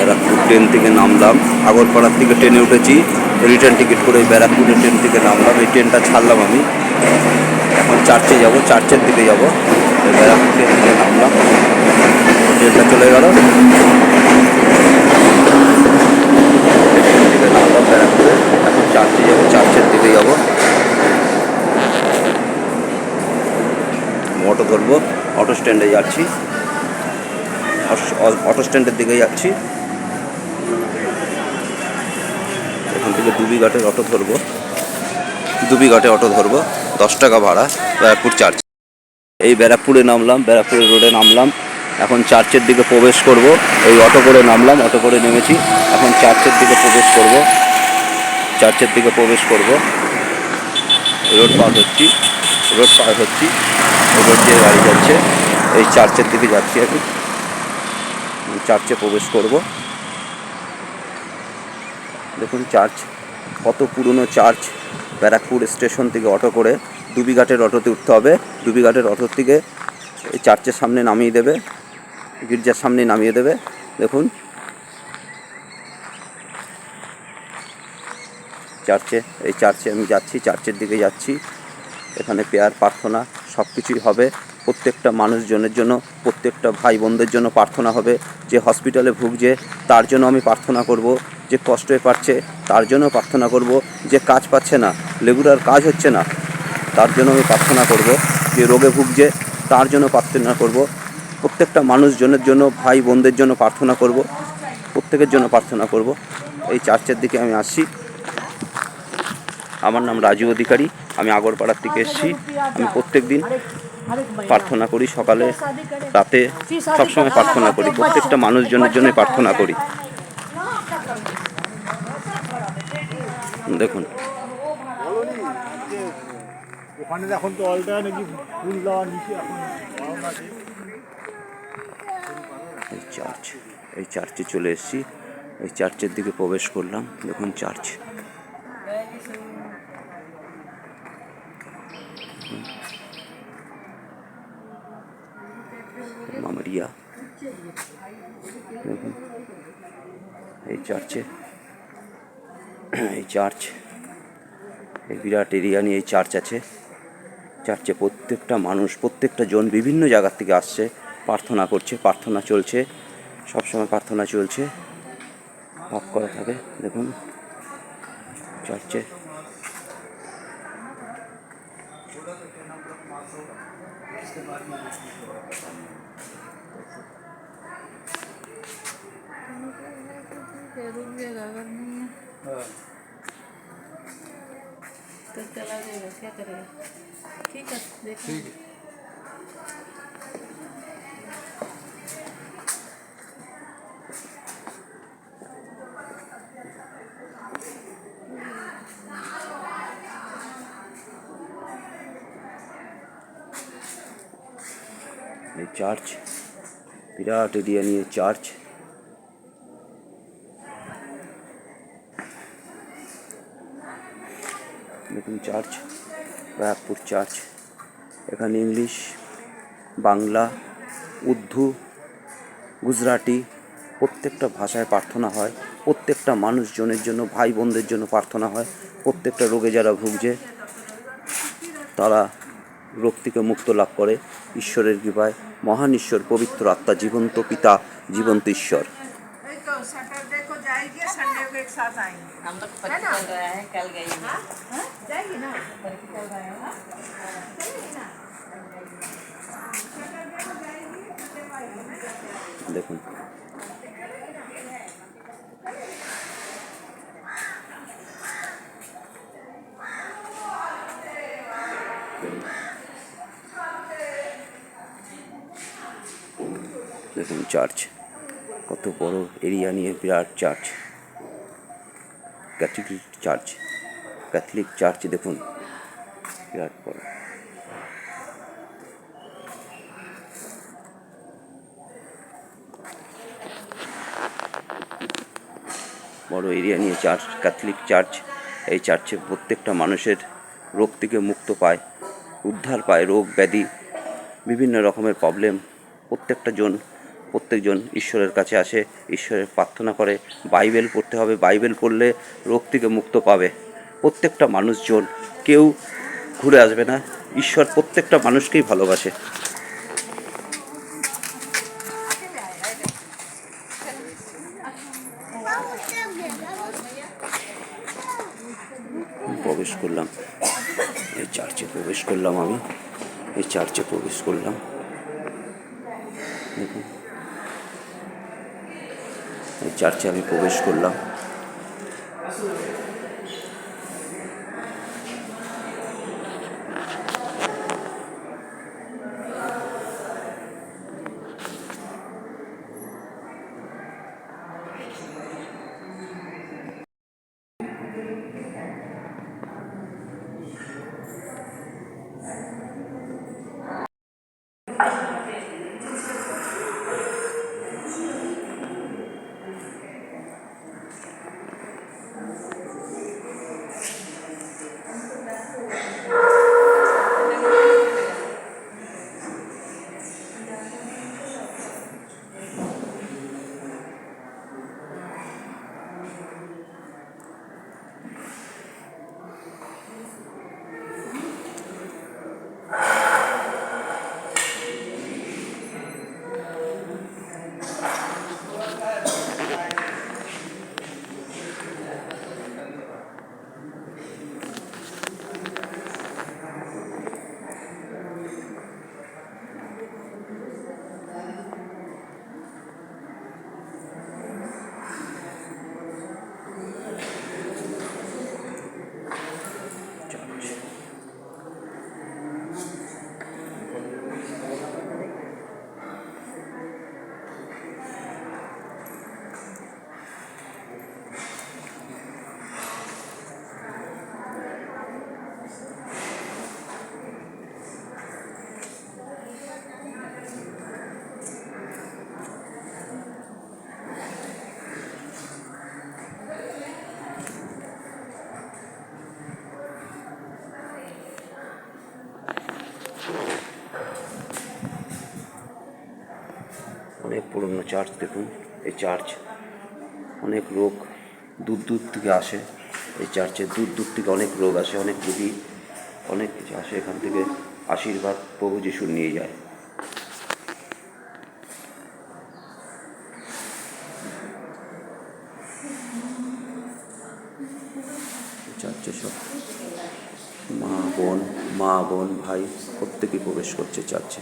Barrackpore train থেকে নামলাম। আগরপাড়ার থেকে ট্রেনে উঠেছি। রিটার্ন টিকিট করে ব্যারাকপুরের ট্রেন থেকে নামলাম। এই ট্রেনটা ছাড়লাম আমি। এখন চার্চে যাব। চার্চের দিকে যাব। ব্যারাকপুর ট্রেন থেকে নামলাম। ট্রেনটা চলে গেল। নামলাম এখন চার্চে যাব। চার্চের দিকে যাব। অটো ধরবো অটো স্ট্যান্ডে যাচ্ছি। অটো স্ট্যান্ডের দিকে যাচ্ছি। এখান থেকে দুবিঘাটের অটো ধরবো। দুবিঘাটে অটো ধরবো। দশ টাকা ভাড়া, ব্যারাকপুর চার্চ। এই ব্যারাকপুরে নামলাম, ব্যারাকপুরের রোডে নামলাম। এখন চার্চের দিকে প্রবেশ করব। এই অটো করে নামলাম, অটো করে নেমেছি। এখন চার্চের দিকে প্রবেশ করব। চার্চের দিকে প্রবেশ করব। রোড পার হচ্ছি, রোড পার হচ্ছি। রোড দিয়ে গাড়ি যাচ্ছে। এই চার্চের দিকে যাচ্ছি আমি। চার্চে প্রবেশ করব। দেখুন চার্চ কত পুরনো চার্চ ব্যারাকপুর স্টেশন থেকে অটো করে দুবিঘাটের অটোতে উঠতে হবে। দুবিঘাটের অটো থেকে এই চার্চের সামনে নামিয়ে দেবে গির্জার সামনে নামিয়ে দেবে। দেখুন চার্চে এই চার্চে আমি যাচ্ছি চার্চের দিকে যাচ্ছি। এখানে পেয়ার প্রার্থনা সব কিছুই হবে। প্রত্যেকটা মানুষজনের জন্য, প্রত্যেকটা ভাই বোনদের জন্য প্রার্থনা হবে। যে হসপিটালে ভুগছে, তার জন্য আমি প্রার্থনা করব। যে কষ্টে পাচ্ছে তার জন্য প্রার্থনা করব। যে কাজ পাচ্ছে না রেগুলার কাজ হচ্ছে না, তার জন্য আমি প্রার্থনা করব। যে রোগে ভুগছে, তার জন্য প্রার্থনা করব। প্রত্যেকটা মানুষজনের জন্য, ভাই বোনদের জন্য প্রার্থনা করব। প্রত্যেকের জন্য প্রার্থনা করব। এই চার্চের দিকে আমি আসছি। আমার নাম রাজু অধিকারী। আমি আগরপাড়ার থেকে এসেছি। আমি প্রত্যেক দিন প্রার্থনা করি। সকালে, রাতে সবসময় প্রার্থনা করি। প্রত্যেকটা মানুষজনের জন্য প্রার্থনা করি। দেখুন। ওখানে এখন তো অলটা নাকি ফুল দেওয়া নিচে এখন এই চার্চ এই চার্চে চলে এসেছি। এই চার্চের দিকে প্রবেশ করলাম। দেখুন চার্চ মামারিয়া। দেখুন। এই চার্চে। এই চার্চ। এই বিরাট এরিয়া নিয়ে এই চার্চ আছে। চার্চে প্রত্যেকটা মানুষ, প্রত্যেকটা জন বিভিন্ন জায়গার থেকে আসছে, প্রার্থনা করছে, প্রার্থনা চলছে, সবসময় প্রার্থনা চলছে। ভাব করা থাকে, দেখুন। চার্চে। बराबर नहीं है। हाँ। तो चला जाएगा क्या करेगा? ठीक है देखो। चार्च विराट दिया नहीं चार्च দেখুন চার্চ ব্যারাকপুর চার্চ, এখানে ইংলিশ, বাংলা, উর্দু, গুজরাটি, প্রত্যেকটা ভাষায় প্রার্থনা হয়, প্রত্যেকটা মানুষজনের জন্য ভাই বোনদের জন্য প্রার্থনা হয়, প্রত্যেকটা রোগে যারা ভুগছে, তারা রোগ থেকে মুক্ত লাভ করে, ঈশ্বরের কৃপায়, মহান ঈশ্বর, পবিত্র আত্মা, জীবন্ত পিতা, জীবন্ত ঈশ্বর। नहीं तो सैटरडे को जाएगी संडे को एक साथ आएंगे हम लोग पता चल रहा है कल गई हाँ? जाएगी ना দেখুন দেখুন চার্চ কত বড় এরিয়া নিয়ে বিরাট church Catholic church Catholic church দেখুন। বড়। এরিয়া নিয়ে চার্চ ক্যাথলিক চার্চ এই চার্চে প্রত্যেকটা মানুষের রোগ থেকে মুক্ত পায়, উদ্ধার পায়, রোগ, ব্যাধি, বিভিন্ন রকমের প্রবলেম প্রত্যেকটা জন প্রত্যেকজন ঈশ্বরের কাছে আসে, ঈশ্বরের প্রার্থনা করে। বাইবেল পড়তে হবে। বাইবেল পড়লে রোগ থেকে মুক্ত পাবে প্রত্যেকটা মানুষজন। কেউ ঘুরে আসবে না। ঈশ্বর প্রত্যেকটা মানুষকেই ভালোবাসে। প্রবেশ করলাম। এই চার্চে প্রবেশ করলাম আমি। এই চার্চে প্রবেশ করলাম। দেখুন। এই চার্চে আমি প্রবেশ করলাম। অনেক পুরনো চার্চ, দেখুন, এই চার্চ অনেক লোক দূর দূর থেকে আসে এই চার্চে, দূর দূর থেকে অনেক লোক আসে, অনেক রুগী অনেক কিছু আসে, এখান থেকে আশীর্বাদ প্রভু যিশু নিয়ে যায়। চার্চে সব মা, বোন মা, বোন, ভাই প্রত্যেকেই প্রবেশ করছে চার্চে।